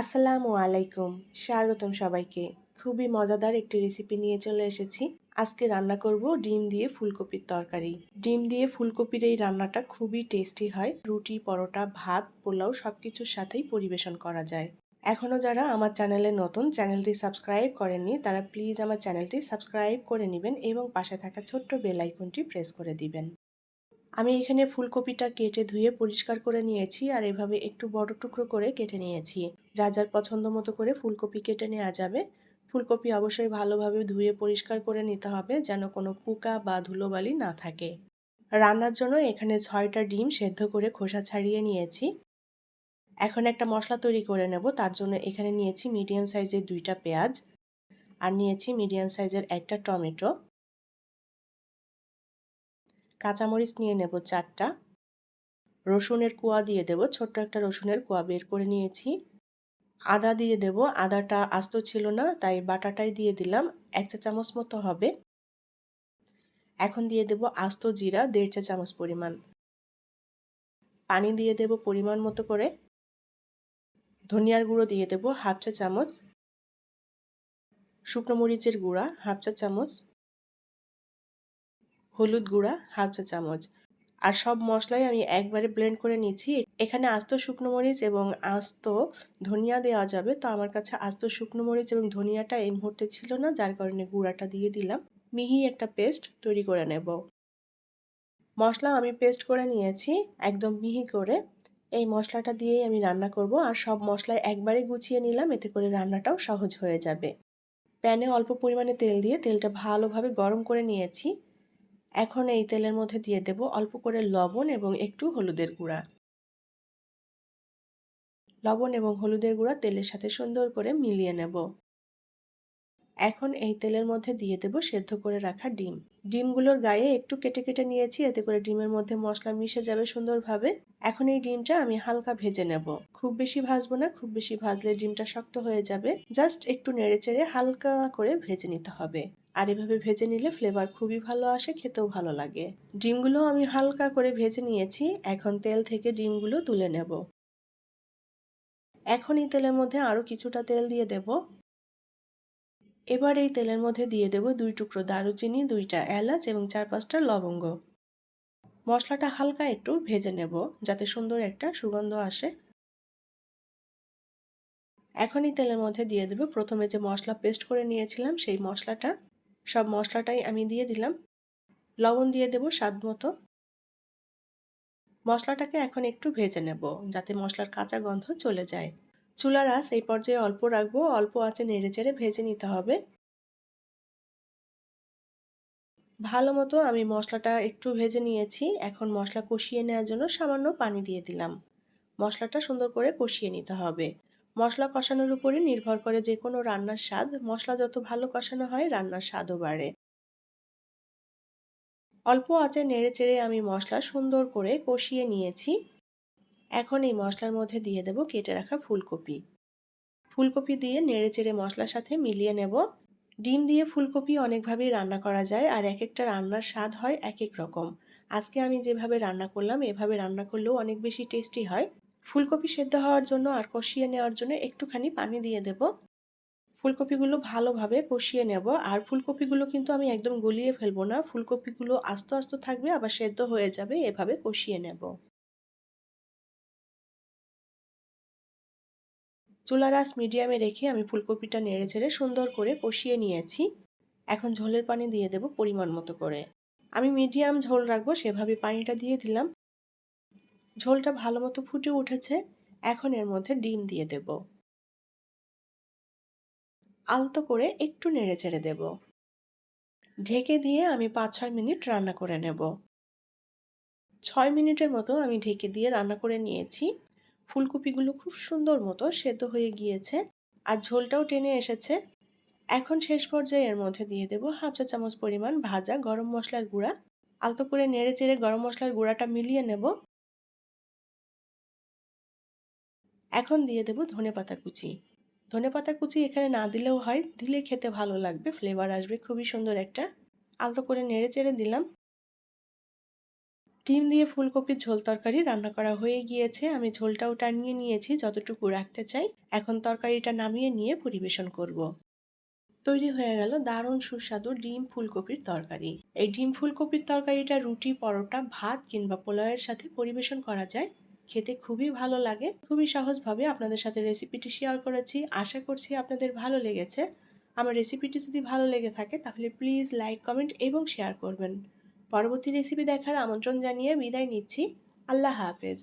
আসসালামু আলাইকুম। স্বাগতম সবাইকে। খুবই মজাদার একটি রেসিপি নিয়ে চলে এসেছি। আজকে রান্না করব ডিম দিয়ে ফুলকপির তরকারি। ডিম দিয়ে ফুলকপির এই রান্নাটা খুবই টেস্টি হয়। রুটি, পরোটা, ভাত, পোলাও সব কিছুর সাথেই পরিবেশন করা যায়। এখনও যারা আমার চ্যানেলে নতুন, চ্যানেলটি সাবস্ক্রাইব করেননি, তারা প্লিজ আমার চ্যানেলটি সাবস্ক্রাইব করে নেবেন এবং পাশে থাকা ছোট্ট বেল আইকনটি প্রেস করে দিবেন। আমি এখানে ফুলকপিটা কেটে ধুয়ে পরিষ্কার করে নিয়েছি আর এভাবে একটু বড় টুকরো করে কেটে নিয়েছি। যা যার পছন্দ মতো করে ফুলকপি কেটে নেওয়া যাবে। ফুলকপি অবশ্যই ভালোভাবে ধুয়ে পরিষ্কার করে নিতে হবে যেন কোনো পোকা বা ধুলোবালি না থাকে। রান্নার জন্য এখানে ছয়টা ডিম সেদ্ধ করে খোসা ছাড়িয়ে নিয়েছি। এখন একটা মশলা তৈরি করে নেব। তার জন্য এখানে নিয়েছি মিডিয়াম সাইজের দুইটা পেঁয়াজ। আর নিয়েছি মিডিয়াম সাইজের একটা টমেটো। কাঁচামরিচ নিয়ে নেব চারটা। রসুনের কুয়া দিয়ে দেব, ছোট্ট একটা রসুনের কুয়া বের করে নিয়েছি। আদা দিয়ে দেব, আদাটা আস্ত ছিল না, তাই বাটাটাই দিয়ে দিলাম, এক চা চামচ মতো হবে। এখন দিয়ে দেব আস্ত জিরা, দেড় চা চামচ পরিমাণ। পানি দিয়ে দেব পরিমাণ মতো করে। ধনিয়ার গুঁড়ো দিয়ে দেব হাফ চা চামচ। শুকনো মরিচের গুঁড়া হাফ চা চামচ। হলুদ গুঁড়া, হাফ চা চামচ। আর সব মশলাই আমি একবারে ব্লেন্ড করে নিচ্ছি। এখানে আস্ত শুকনো মরিচ এবং আস্ত ধনিয়া দেওয়া যাবে। তো আমার কাছে আস্ত শুকনো মরিচ এবং ধনিয়াটা এই মুহূর্তে ছিল না, যার কারণে গুঁড়াটা দিয়ে দিলাম। মিহি একটা পেস্ট তৈরি করে নেব। মশলা আমি পেস্ট করে নিয়েছি একদম মিহি করে। এই মশলাটা দিয়েই আমি রান্না করব। আর সব মশলায় একবারে গুছিয়ে নিলাম, এতে করে রান্নাটাও সহজ হয়ে যাবে। প্যানে অল্প পরিমাণে তেল দিয়ে তেলটা ভালোভাবে গরম করে নিয়েছি। এখন এই তেলের মধ্যে দিয়ে দেব অল্প করে লবণ এবং একটু হলুদের গুঁড়া। লবণ এবং হলুদের গুঁড়া তেলের সাথে সুন্দর করে মিলিয়ে নেব। এখন এই তেলের মধ্যে দিয়ে দেব সেদ্ধ করে রাখা ডিম। ডিমগুলোর গায়ে একটু কেটে কেটে নিয়েছি, এতে করে ডিমের মধ্যে মশলা মিশে যাবে সুন্দরভাবে। এখন এই ডিমটা আমি হালকা ভেজে নেব। খুব বেশি ভাজবো না, খুব বেশি ভাজলে ডিমটা শক্ত হয়ে যাবে। জাস্ট একটু নেড়ে চেড়ে হালকা করে ভেজে নিতে হবে। আর এভাবে ভেজে নিলে ফ্লেভার খুবই ভালো আসে, খেতেও ভালো লাগে। ডিমগুলো আমি হালকা করে ভেজে নিয়েছি, এখন তেল থেকে ডিমগুলো তুলে নেব। এখন এই তেলের মধ্যে আরও কিছুটা তেল দিয়ে দেব। এবার এই তেলের মধ্যে দিয়ে দেব দুই টুকরো দারুচিনি, দুইটা এলাচ এবং চার পাঁচটা লবঙ্গ। মশলাটা হালকা একটু ভেজে নেব, যাতে সুন্দর একটা সুগন্ধ আসে। এখনই তেলের মধ্যে দিয়ে দেব। প্রথমে যে মশলা পেস্ট করে নিয়েছিলাম, সেই মশলাটা সব মশলাটাই আমি দিয়ে দিলাম। লবণ দিয়ে দেব স্বাদ মতো। মশলাটাকে এখন একটু ভেজে নেব যাতে মশলার কাঁচা গন্ধ চলে যায়। চুলার আঁচ এই পর্যায়ে অল্প রাখব, অল্প আঁচে নেড়ে চেড়ে ভেজে নিতে হবে। ভালো মতো আমি মশলাটা একটু ভেজে নিয়েছি, এখন মশলা কষিয়ে নেওয়ার জন্য সামান্য পানি দিয়ে দিলাম। মশলাটা সুন্দর করে কষিয়ে নিতে হবে। মশলা কষানোর উপরই নির্ভর করে যে কোনো রান্নার স্বাদ। মশলা যত ভালো কষানো হয়, রান্নার স্বাদও বাড়ে। অল্প আঁচে নেড়ে চেড়ে আমি মশলা সুন্দর করে কষিয়ে নিয়েছি। এখন এই মশলার মধ্যে দিয়ে দেব কেটে রাখা ফুলকপি। ফুলকপি দিয়ে নেড়ে চেড়ে মশলার সাথে মিলিয়ে নেব। ডিম দিয়ে ফুলকপি অনেকভাবেই রান্না করা যায় আর এক একটা রান্নার স্বাদ হয় এক এক রকম। আজকে আমি যেভাবে রান্না করলাম, এভাবে রান্না করলেও অনেক বেশি টেস্টি হয়। ফুলকপি সেদ্ধ হওয়ার জন্য আর কষিয়ে নেওয়ার জন্য একটুখানি পানি দিয়ে দেব। ফুলকপিগুলো ভালোভাবে কষিয়ে নেব। আর ফুলকপিগুলো কিন্তু আমি একদম গলিয়ে ফেলব না। ফুলকপিগুলো আস্তে আস্তে থাকবে, আবার সেদ্ধ হয়ে যাবে, এভাবে কষিয়ে নেব। চুলা রাস মিডিয়ামে রেখে আমি ফুলকপিটা নেড়ে ছেড়ে সুন্দর করে কষিয়ে নিয়েছি। এখন ঝোলের পানি দিয়ে দেব পরিমাণ মতো করে। আমি মিডিয়াম ঝোল রাখব, সেভাবে পানিটা দিয়ে দিলাম। ঝোলটা ভালো মতো ফুটে উঠেছে, এখন এর মধ্যে ডিম দিয়ে দেব। আলতো করে একটু নেড়ে চেড়ে দেব। ঢেকে দিয়ে আমি পাঁচ ছয় মিনিট রান্না করে নেব। ছয় মিনিটের মতো আমি ঢেকে দিয়ে রান্না করে নিয়েছি। ফুলকপিগুলো খুব সুন্দর মতো সেদ্ধ হয়ে গিয়েছে আর ঝোলটাও টেনে এসেছে। এখন শেষ পর্যায়ে এর মধ্যে দিয়ে দেব হাফ চা চামচ পরিমাণ ভাজা গরম মশলার গুঁড়া। আলতো করে নেড়ে চেড়ে গরম মশলার গুঁড়াটা মিলিয়ে নেব। এখন দিয়ে দেব ধনে পাতা কুচি। ধনে পাতা কুচি এখানে না দিলেও হয়, দিলে খেতে ভালো লাগবে ফ্লেভার আসবে, খুবই সুন্দর একটা। আলতো করে নেড়ে চেড়ে দিলাম। ডিম দিয়ে ফুলকপির ঝোল তরকারি রান্না করা হয়ে গিয়েছে। আমি ঝোলটাও টানিয়ে নিয়েছি, যতটুকু রাখতে চাই। এখন তরকারিটা নামিয়ে নিয়ে পরিবেশন করব। তৈরি হয়ে গেল দারুণ সুস্বাদু ডিম ফুলকপির তরকারি। এই ডিম ফুলকপির তরকারিটা রুটি, পরোটা, ভাত কিংবা পোলাওয়ের সাথে পরিবেশন করা যায়। খেতে খুবই ভালো লাগে। খুবই সহজভাবে আপনাদের সাথে রেসিপিটি শেয়ার করেছি। আশা করছি আপনাদের ভালো লেগেছে। আমার রেসিপিটি যদি ভালো লেগে থাকে, তাহলে প্লিজ লাইক কমেন্ট এবং শেয়ার করবেন। পরবর্তী রেসিপি দেখার আমন্ত্রণ জানিয়ে বিদায় নিচ্ছি। আল্লাহ হাফেজ।